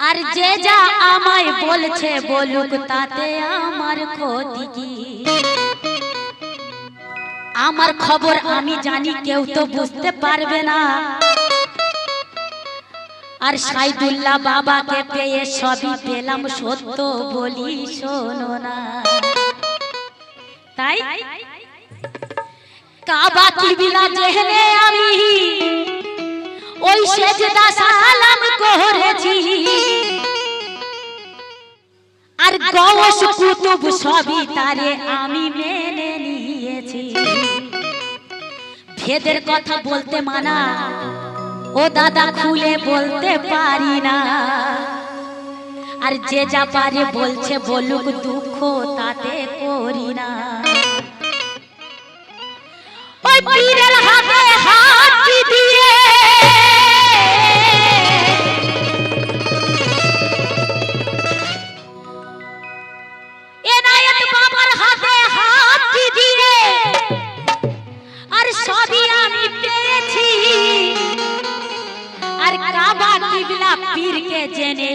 আর যে যা আমায় বলছে বলুক তাতে আমার ক্ষতি কি? আমার খবর আমি জানি, কেউ তো বুঝতে পারবে না। আর সাইদুল্লাহ বাবাকে পেয়ে সবই পেলাম সত্য বলি শোনো না। তাই? কাবা কিবিলা জেহনে আমি ওই সেজদা সালাম করেছি। আর গৌস কুতুব সবই তারে আমি মেনে নিয়েছি। ভেদের কথা বলতে মানা। ও দাদা খুলে বলতে পারি না। আর যে যা পারে বলছে বলুক দুঃখ তাতে করি না। ওই পীরের হাতে হাত জেনে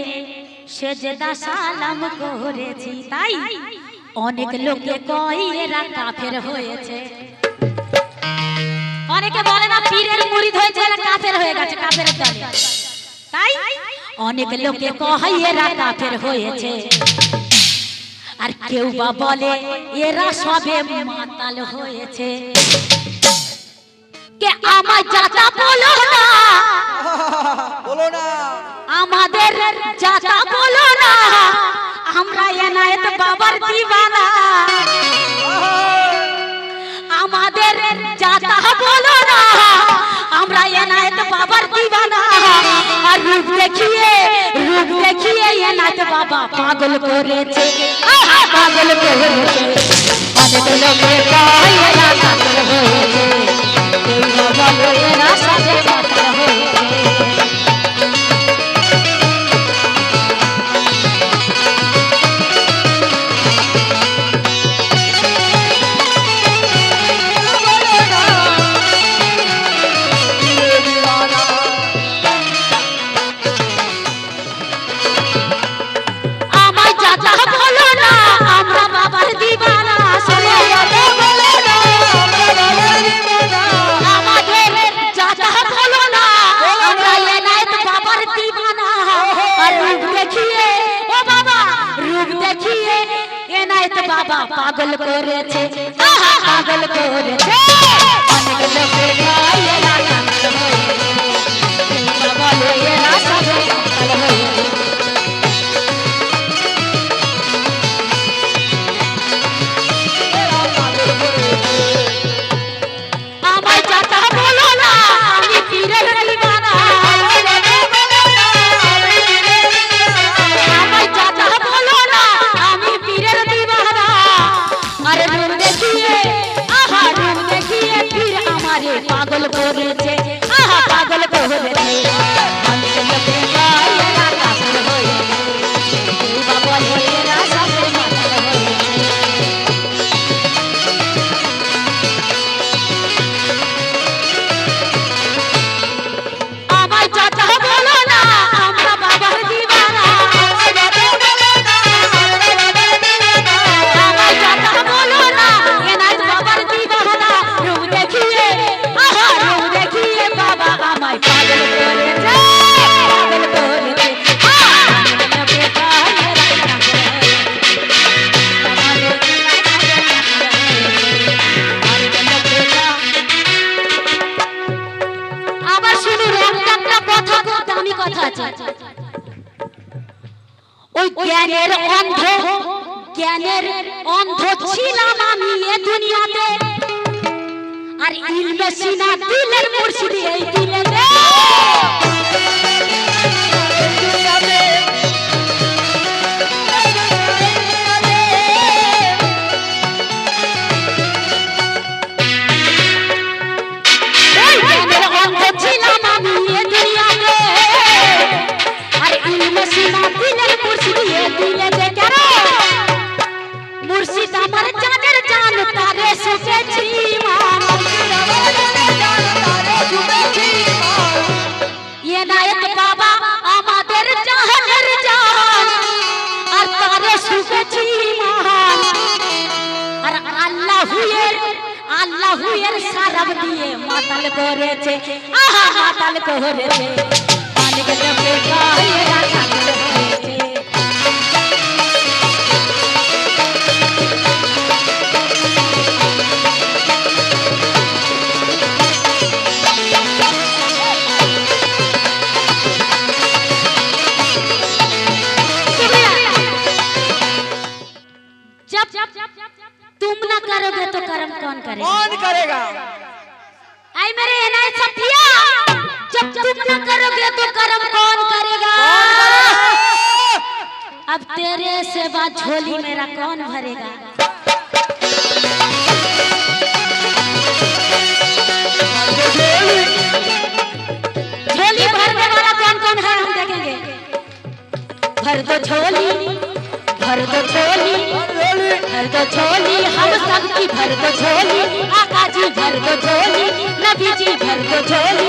সেজদা সালাম করেছি তাই অনেক লোকে কয় এরা কাফের হয়েছে। অনেকে বলে না পীরের মুরিদ হয়েছে এরা কাফের হয়ে গেছে কাফের দলে। তাই অনেক লোকে কয় এরা কাফের হয়েছে। আর কেউ বা বলে এরা সবে মাতাল হয়েছে। কে আমার চাচা বলো না। বলো না। আমাদের চাচা বলো না। আমরা এনায়েত বাবার দিবানা। আমাদের চাচা বলো না। আমরা এনায়েত বাবার দিবানা। আর রূপ দেখিয়ে রূপ দেখিয়ে এনায়েত বাবা পাগল করেছে। পাগল করেছে। অনেক লোকে বাবা পাগল করেছে। পাগল করেছে। অনেক লোকে গায়। এরা সবে পাগল করেছে मातल को रे। पानी के डबे का तुम ना करोगे तो कर्म कौन करेगा? कौन करेगा? जब तुम ना करोगे तो कर्म कौन करेगा? अब तेरे से बात झोली मेरा कौन भरेगा? झोली भरने वाला कौन कौन है हम देखेंगे। भर दो झोली भर दो झोली भर दो झोली हम सबकी भर दो झोली आका जी भर दो झोली नबी जी भर दो झोली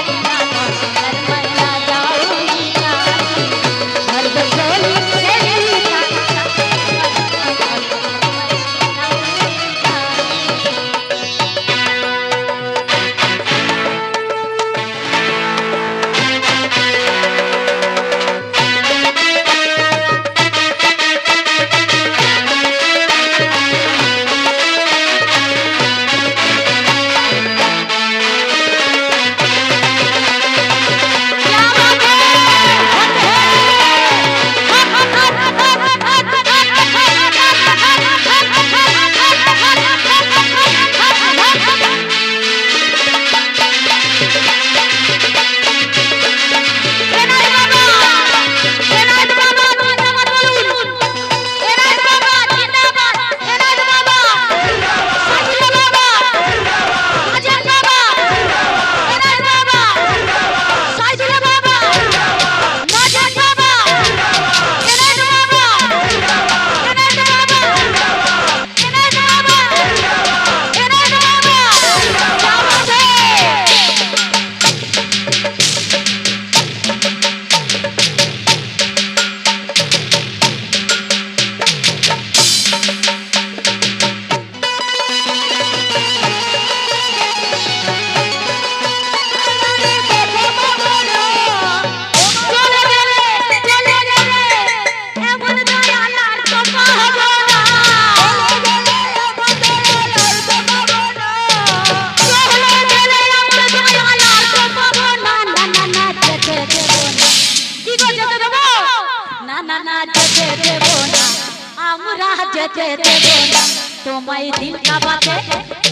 তোমায় দিল কাবাতে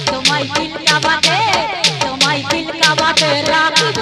তোমায় দিল কাবাতে তোমায় দিল কাবাতে রাখব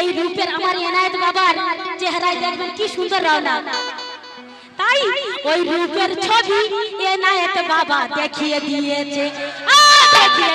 এই রূপের আমার এনায়েত বাবার চেহারায় দেখবেন কি সুন্দর রওনা। তাই ওই রূপের ছবি এনায়েত বাবা দেখিয়ে দিয়েছে। দেখিয়ে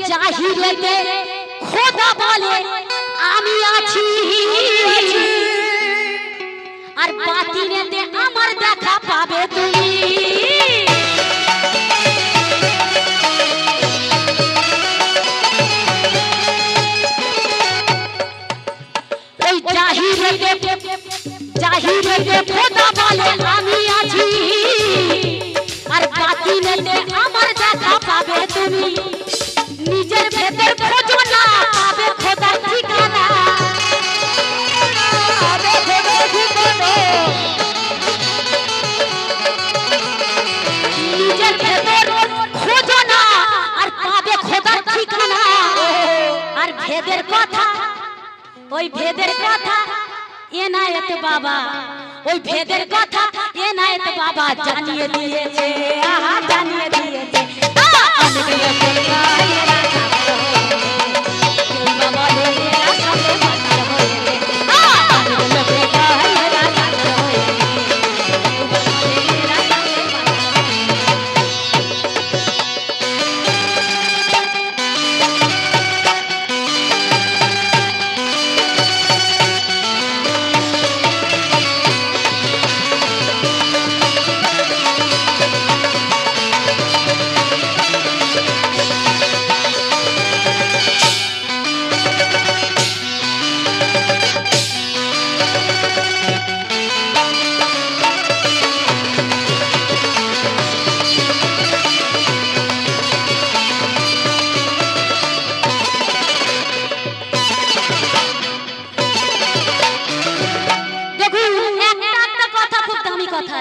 জাহিরেতে খোদা বলে আমি আছি। আর বাতিনেতে আমার দেখা পাবে তুমি। জাহিরেতে খোদা বলে আমি আছি। আর বাতিনেতে আমার দেখা পাবে তুমি। ওই ভেদের কথা এনায়েত বাবা, ওই ভেদের কথা এনায়েত বাবা জানিয়ে দিয়েছে, আহা, জানিয়ে দিয়েছে।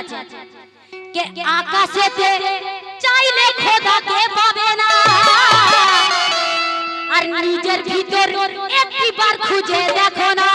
আছে। কে আকাশেতে চাইলে খোদাকে পাবে না। আর নিজের ভিতর একবার খুঁজে দেখো না।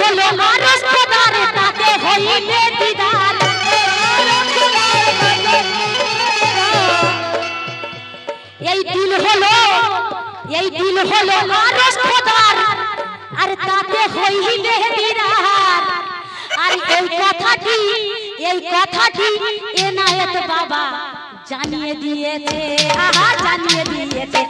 হলো না রসপদার তাতে হইলে দিদার। এই দিল হলো, এই দিল হলো না রসপদার আর তাতে হইলে দিদার। আর এই কথাটি এই কথাটি এনায়েত বাবা জানিয়ে দিয়েছে। আহা, জানিয়ে দিয়েছে।